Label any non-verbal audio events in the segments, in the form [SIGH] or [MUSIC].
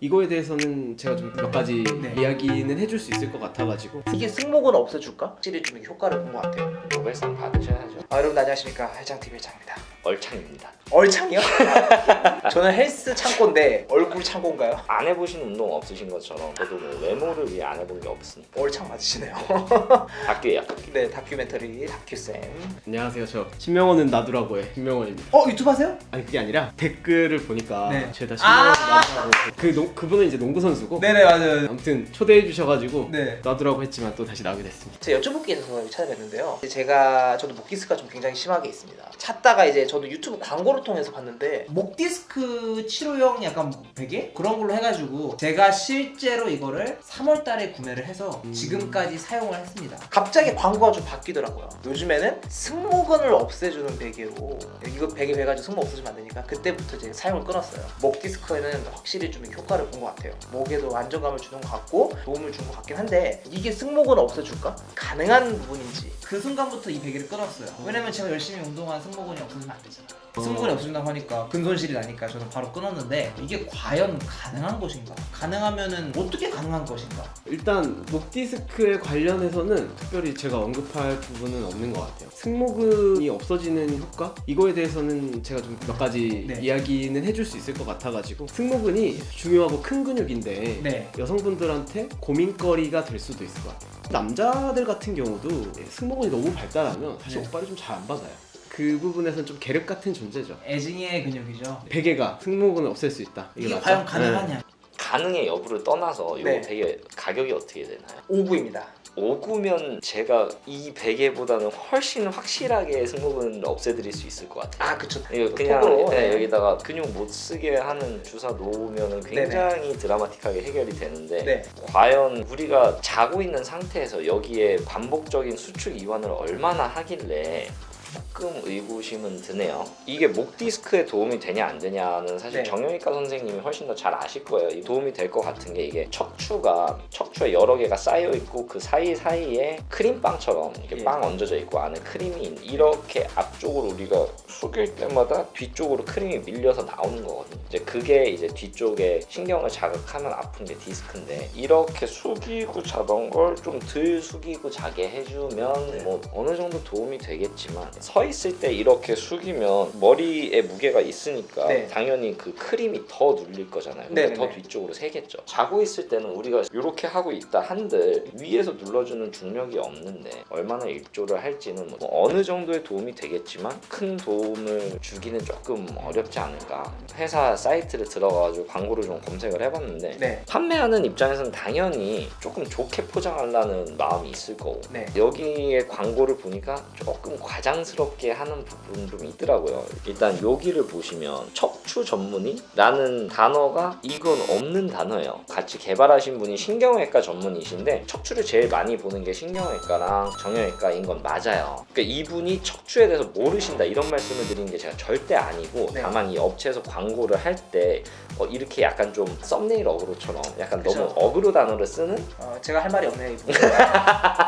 이거에 대해서는 제가 좀 몇 가지 네. 이야기는 해줄 수 있을 것 같아가지고 이게 승모근 없애줄까? 확실히 좀 효과를 본 것 같아요. 노벨상 받으셔야죠. 아, 여러분 안녕하십니까 해장TV 해장입니다. 얼창입니다. 얼창이요? [LAUGHS] 저는 헬스 창고인데 얼굴 창고인가요? 안 해보신 운동 없으신 것처럼 저도 뭐 외모를 위해 안 해본 게 없으니까 얼창 맞으시네요. [LAUGHS] 다큐예요. 네 다큐멘터리 다큐쌤. 안녕하세요 저 신명원은 나두라고 해 신명원입니다 어 유튜브 하세요? 아니 그게 아니라 댓글을 보니까 네. 죄다 아! 신명원 나두라고 해서 그 농, 그분은 이제 농구 선수고 네네 맞아요. 아무튼 초대해 주셔가지고 네. 나두라고 했지만 또 다시 나오게 됐습니다 제가 여쭤볼 게 있어서 찾아뵀는데요. 제가 저도 목 디스크가 좀 굉장히 심하게 있습니다. 찾다가 이제 저도 유튜브 광고를 통해서 봤는데 목 디스크 치료용 약간 베개 그런 걸로 해가지고 제가 실제로 이거를 3월달에 구매를 해서 음. 지금까지 사용을 했습니다. 갑자기 광고가 좀 바뀌더라고요. 요즘에는 승모근을 없애주는 베개로 이거 베개 베가지고 승모 없애주면 안 되니까 그때부터 이제 사용을 끊었어요. 목 디스크에는 확실히 좀 효과를 본 것 같아요. 목에도 안정감을 주는 것 같고 도움을 준 것 같긴 한데 이게 승모근 없애줄까? 가능한 부분인지 그 순간부터 이 베개를 끊었어요. 왜냐면 제가 열심히 운동한 승모근이 없어지면 안 되잖아. 승모근 이 없어진다고 하니까 근손실이 나니까 저는 바로 끊었는데 이게 과연 가능한 것인가? 가능하면은 어떻게 가능한 것인가? 일단 목 디스크에 관련해서는 특별히 제가 언급할 부분은 없는 것 같아요 승모근이 없어지는 효과? 이거에 대해서는 제가 좀 몇 가지 네. 이야기는 해줄 수 있을 것 같아가지고 승모근이 중요하고 큰 근육인데 네. 여성분들한테 고민거리가 될 수도 있을 것 같아요. 남자들 같은 경우도 승모근이 너무 발달하면 사실 네. 오빠를 좀잘 안 받아요. 그 부분에서는 좀 계륵 같은 존재죠. 애증의 근육이죠. 베개가 승모근을 없앨 수 있다. 이게 맞죠? 과연 네. 가능하냐? 가능의 여부를 떠나서 이거 네. 되게 가격이 어떻게 되나요? 5구입니다. 5구면 제가 이 베개보다는 훨씬 확실하게 승모근을 없애드릴 수 있을 것 같아요. 아 그쵸. 이거 그냥 톡으로, 네, 네. 여기다가 근육 못 쓰게 하는 주사 놓으면 굉장히 드라마틱하게 해결이 되는데 네. 과연 우리가 자고 있는 상태에서 여기에 반복적인 수축 이완을 얼마나 하길래 조금 의구심은 드네요. 이게 목 디스크에 도움이 되냐 안 되냐는 사실 네. 정형외과 선생님이 훨씬 더 잘 아실 거예요. 이 도움이 될 것 같은 게 이게 척추가 척추에 여러 개가 쌓여 있고 그 사이 사이에 크림빵처럼 이렇게 예. 빵 얹어져 있고 안에 크림이 있- 이렇게 앞쪽으로 우리가 숙일 때마다 뒤쪽으로 크림이 밀려서 나오는 거거든요. 이제 그게 이제 뒤쪽에 신경을 자극하면 아픈 게 디스크인데 이렇게 숙이고 자던 걸 좀 덜 숙이고 자게 해주면 뭐 어느 정도 도움이 되겠지만 서 있을 때 이렇게 숙이면 머리에 무게가 있으니까 네. 당연히 그 크림이 더 눌릴 거잖아요. 근데 네네네. 더 뒤쪽으로 세겠죠. 자고 있을 때는 우리가 이렇게 하고 있다 한들 위에서 눌러주는 중력이 없는데 얼마나 일조를 할지는 뭐 어느 정도의 도움이 되겠지만 큰 도움을 주기는 조금 어렵지 않을까. 회사 사이트를 들어가가지고 광고를 좀 검색을 해봤는데 네. 판매하는 입장에서는 당연히 조금 좋게 포장하려는 마음이 있을 거고 네. 여기에 광고를 보니까 조금 과장스럽게 하는 부분 좀 있더라고요. 일단 여기를 보시면 척추 전문의라는 단어가 이건 없는 단어예요. 같이 개발하신 분이 신경외과 전문의신데 척추를 제일 많이 보는 게 신경외과랑 정형외과인 건 맞아요. 그러니까 이분이 척추에 대해서 모르신다 이런 말씀을 드리는 게 제가 절대 아니고 네. 다만 이 업체에서 광고를 할때 어, 이렇게 약간 좀 썸네일 어그로처럼 약간 그쵸. 너무 어그로 단어를 쓰는 어, 제가 할 말이 없네요 이.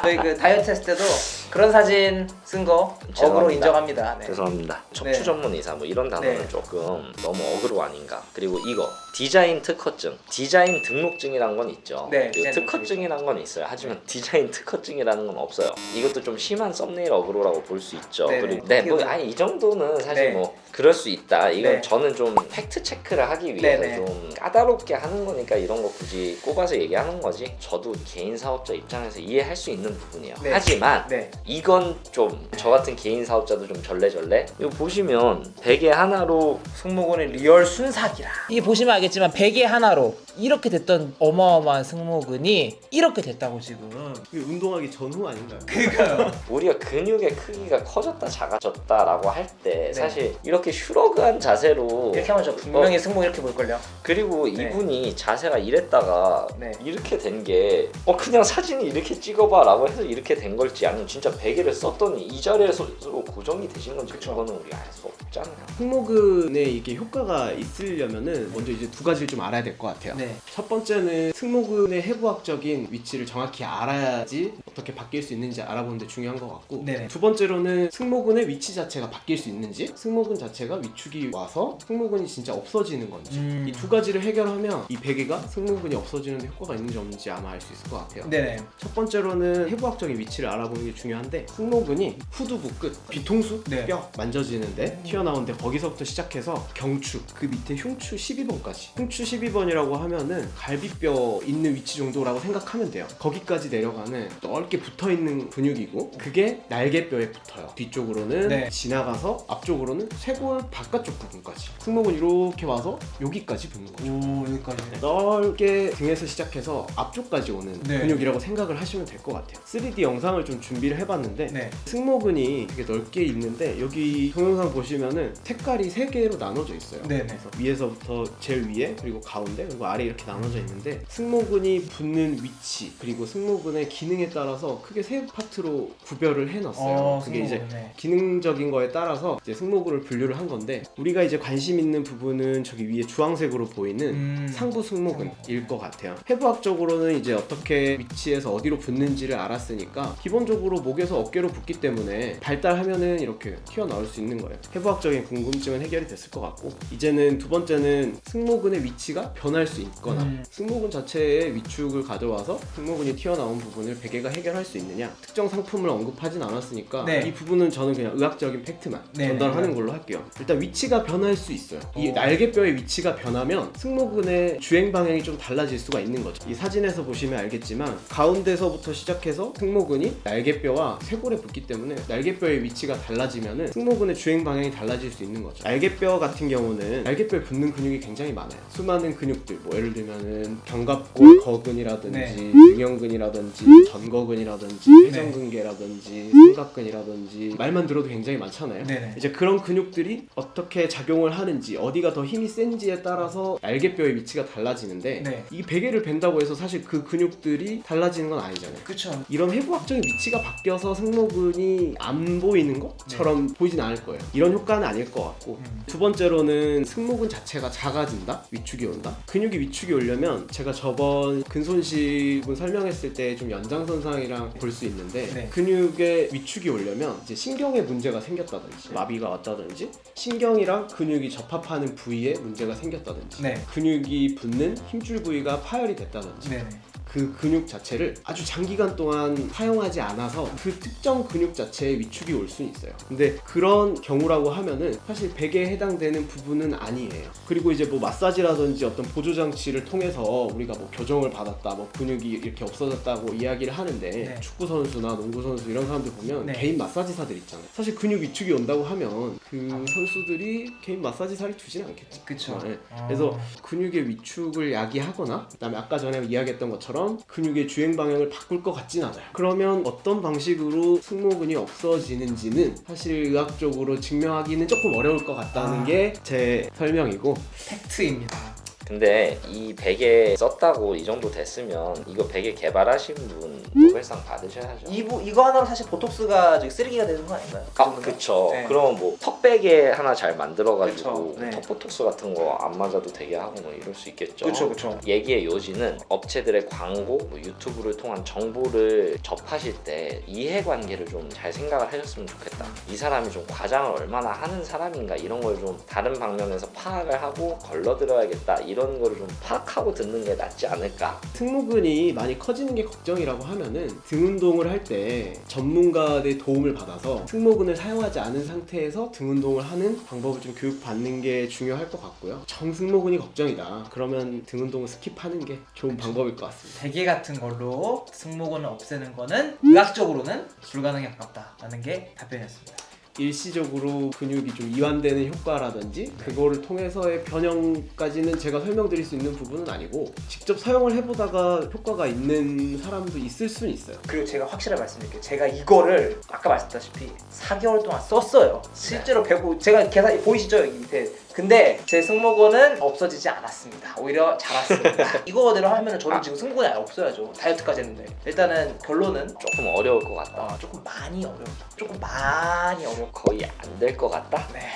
저희 그 다이어트 했을 때도 그런 사진 쓴거 죄송합니다. 인정합니다. 네. 죄송합니다. 척추 네. 전문 의사 뭐 이런 단어는 네. 조금 너무 어그로 아닌가. 그리고 이거 디자인 특허증, 디자인 등록증이란 건 있죠. 네, 그리고 디자인 특허증이란 건 있어요. 하지만 [LAUGHS] 디자인 특허증이라는 건 없어요. 이것도 좀 심한 썸네일 어그로라고 볼 수 있죠. 네, 그리고 네. 네, 뭐 아니 이 정도는 사실 네. 뭐 그럴 수 있다. 이건 네. 저는 좀 팩트 체크를 하기 위해서 네, 네. 좀 까다롭게 하는 거니까 이런 거 굳이 꼽아서 얘기하는 거지. 저도 개인 사업자 입장에서 이해할 수 있는 부분이에요. 네. 하지만 네. 이건 좀저 같은 개인 사업자도 좀 절레절레. 이거 보시면 베개 하나로 승모근의 리얼 순삭이라. 이게 보시면 알겠지만 베개 하나로 이렇게 됐던 어마어마한 승모근이 이렇게 됐다고 지금. 이게 운동하기 전후 아닌가요? 그러니까요. [LAUGHS] 우리가 근육의 크기가 커졌다 작아졌다라고 할때 네. 사실 이렇게 슈러그한 자세로 이렇게 하면 저 분명히 승모 이렇게 보일걸요. 그리고 네. 이분이 자세가 이랬다가 네. 이렇게 된 게 어 그냥 사진을 이렇게 찍어봐라고 해서 이렇게 된 걸지 아니면 진짜 베개를 썼더니 이 자리에서 고정이 되신 건지 그쵸. 그거는 우리가 알수 없잖아요. 승모근에 이게 효과가 있으려면은 먼저 이제 두 가지를 좀 알아야 될 것 같아요. 네. 첫 번째는 승모근의 해부학적인 위치를 정확히 알아야지 어떻게 바뀔 수 있는지 알아보는 데 중요한 것 같고 네네. 두 번째로는 승모근의 위치 자체가 바뀔 수 있는지 승모근 자체가 위축이 와서 승모근이 진짜 없어지는 건지 음. 이 두 가지를 해결하면 이 베개가 승모근이 없어지는 데 효과가 있는지 없는지 아마 알 수 있을 것 같아요. 네네. 첫 번째로는 해부학적인 위치를 알아보는 게 중요한데 승모근이 후두부 끝 뒤통수 네. 뼈 만져지는데 튀어나오는데 거기서부터 시작해서 경추 그 밑에 흉추 12번까지 흉추 12번이라고 하면은 갈비뼈 있는 위치 정도라고 생각하면 돼요 거기까지 내려가는 넓게 붙어 있는 근육이고 그게 날개뼈에 붙어요 뒤쪽으로는 네. 지나가서 앞쪽으로는 쇄골 바깥쪽 부분까지 승모근 이렇게 와서 여기까지 붙는 거죠 오 여기까지. 넓게 등에서 시작해서 앞쪽까지 오는 네. 근육이라고 생각을 하시면 될 것 같아요. 3D 영상을 좀 준비를 해봤는데 네. 승모근이 되게 넓게 있는데 여기 동영상 보시면은 색깔이 세 개로 나눠져 있어요. 네네. 그래서 위에서부터 제일 위에 그리고 가운데 그리고 아래 이렇게 나눠져 있는데 승모근이 붙는 위치 그리고 승모근의 기능에 따라서 크게 세 파트로 구별을 해놨어요. 어, 그게 이제 승모근, 네. 기능적인 거에 따라서 이제 승모근을 분류를 한 건데 우리가 이제 관심 있는 부분은 저기 위에 주황색으로 보이는 음. 상부 승모근일 것 같아요. 해부학적으로는 이제 어떻게 위치에서 어디로 붙는지를 알았으니까 기본적으로 목에서 어깨로 붙기 때문에 발달하면은 이렇게 튀어나올 수 있는 거예요. 해부학적인 궁금증은 해결이 됐을 것 같고 이제는 두 번째는 승모근의 위치가 변할 수 있거나 음. 승모근 자체에 위축을 가져와서 승모근이 튀어나온 부분을 베개가 해결 할 수 있느냐 특정 상품을 언급하진 않았으니까 네. 이 부분은 저는 그냥 의학적인 팩트만 네, 전달하는 네. 걸로 할게요. 일단 위치가 변할 수 있어요. 이 어. 날개뼈의 위치가 변하면 승모근의 주행 방향이 좀 달라질 수가 있는 거죠. 이 사진에서 보시면 알겠지만 가운데서부터 시작해서 승모근이 날개뼈와 쇄골에 붙기 때문에 날개뼈의 위치가 달라지면은 승모근의 주행 방향이 달라질 수 있는 거죠. 날개뼈 같은 경우는 날개뼈에 붙는 근육이 굉장히 많아요. 수많은 근육들 뭐 예를 들면은 견갑골 거근이라든지 네. 등형근이라든지 전거근 이라든지 회전근개라든지 삼각근이라든지 말만 들어도 굉장히 많잖아요. 네네. 이제 그런 근육들이 어떻게 작용을 하는지 어디가 더 힘이 센지에 따라서 날개뼈의 위치가 달라지는데 네. 이 베개를 벤다고 해서 사실 그 근육들이 달라지는 건 아니잖아요. 그쵸. 이런 해부학적인 위치가 바뀌어서 승모근이 안 보이는 것처럼 보이진 않을 거예요. 이런 효과는 아닐 것 같고 음. 두 번째로는 승모근 자체가 작아진다, 위축이 온다. 근육이 위축이 오려면 제가 저번 근손실분 설명했을 때 좀 연장선상 이랑 볼 수 있는데 네. 근육의 위축이 오려면 이제 신경에 문제가 생겼다든지 마비가 왔다든지 신경이랑 근육이 접합하는 부위에 문제가 생겼다든지 네. 근육이 붙는 힘줄 부위가 파열이 됐다든지 네네. 그 근육 자체를 아주 장기간 동안 사용하지 않아서 그 특정 근육 자체에 위축이 올 수는 있어요. 근데 그런 경우라고 하면은 사실 베개에 해당되는 부분은 아니에요. 그리고 이제 뭐 마사지라든지 어떤 보조 장치를 통해서 우리가 뭐 교정을 받았다, 뭐 근육이 이렇게 없어졌다고 이야기를 하는데 네. 축구 선수나 농구 선수 이런 사람들 보면 네. 개인 마사지사들 있잖아요. 사실 근육 위축이 온다고 하면 그 선수들이 개인 마사지사를 두진 않겠죠. 그쵸. 네. 아. 그래서 근육의 위축을 야기하거나 그다음에 아까 전에 이야기했던 것처럼 근육의 주행 방향을 바꿀 것 같진 않아요. 그러면 어떤 방식으로 승모근이 없어지는지는 사실 의학적으로 증명하기는 조금 어려울 것 같다는 아. 게제 설명이고 팩트입니다. 근데 이 베개 썼다고 이 정도 됐으면 이거 베개 개발하신 분 노벨상 받으셔야죠. 이부 이거 하나로 사실 보톡스가 저기 쓰레기가 되는 거 아닌가요? 그 아 정도면? 그쵸. 네. 그럼 뭐 턱베개 하나 잘 만들어가지고 그쵸, 네. 턱보톡스 같은 거 안 맞아도 되게 하고 뭐 이럴 수 있겠죠. 그쵸 그쵸. 얘기의 요지는 업체들의 광고, 뭐 유튜브를 통한 정보를 접하실 때 이해관계를 좀 잘 생각을 하셨으면 좋겠다. 이 사람이 좀 과장을 얼마나 하는 사람인가 이런 걸 좀 다른 방면에서 파악을 하고 걸러들어야겠다 이런 거를 좀 파악하고 듣는 게 낫지 않을까. 승모근이 많이 커지는 게 걱정이라고 하면은 등 운동을 할 때 전문가의 도움을 받아서 승모근을 사용하지 않은 상태에서 등 운동을 하는 방법을 좀 교육받는 게 중요할 것 같고요. 정승모근이 걱정이다. 그러면 등 운동을 스킵하는 게 좋은 방법일 것 같습니다. 베개 같은 걸로 승모근을 없애는 거는 의학적으로는 불가능에 가깝다라는 게 답변이었습니다. 일시적으로 근육이 좀 이완되는 효과라든지 그거를 통해서의 변형까지는 제가 설명드릴 수 있는 부분은 아니고 직접 사용을 해보다가 효과가 있는 사람도 있을 수는 있어요. 그리고 제가 확실하게 말씀드릴게요. 제가 이거를 아까 말씀드렸다시피 4개월 동안 썼어요. 실제로 배고 제가 계산 보이시죠 여기 밑에. 근데 제 승모근은 없어지지 않았습니다. 오히려 자랐습니다. [LAUGHS] 이거대로 하면 저는 지금 승모근이 아예 없어야죠. 다이어트까지 했는데 일단은 결론은 조금 어려울 것 같다. 어, 조금 많이 어렵다. 조금 많이 어렵. 거의 안 될 것 같다. 네.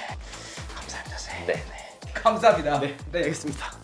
감사합니다. 선생님. 네. 감사합니다. 네, 알겠습니다.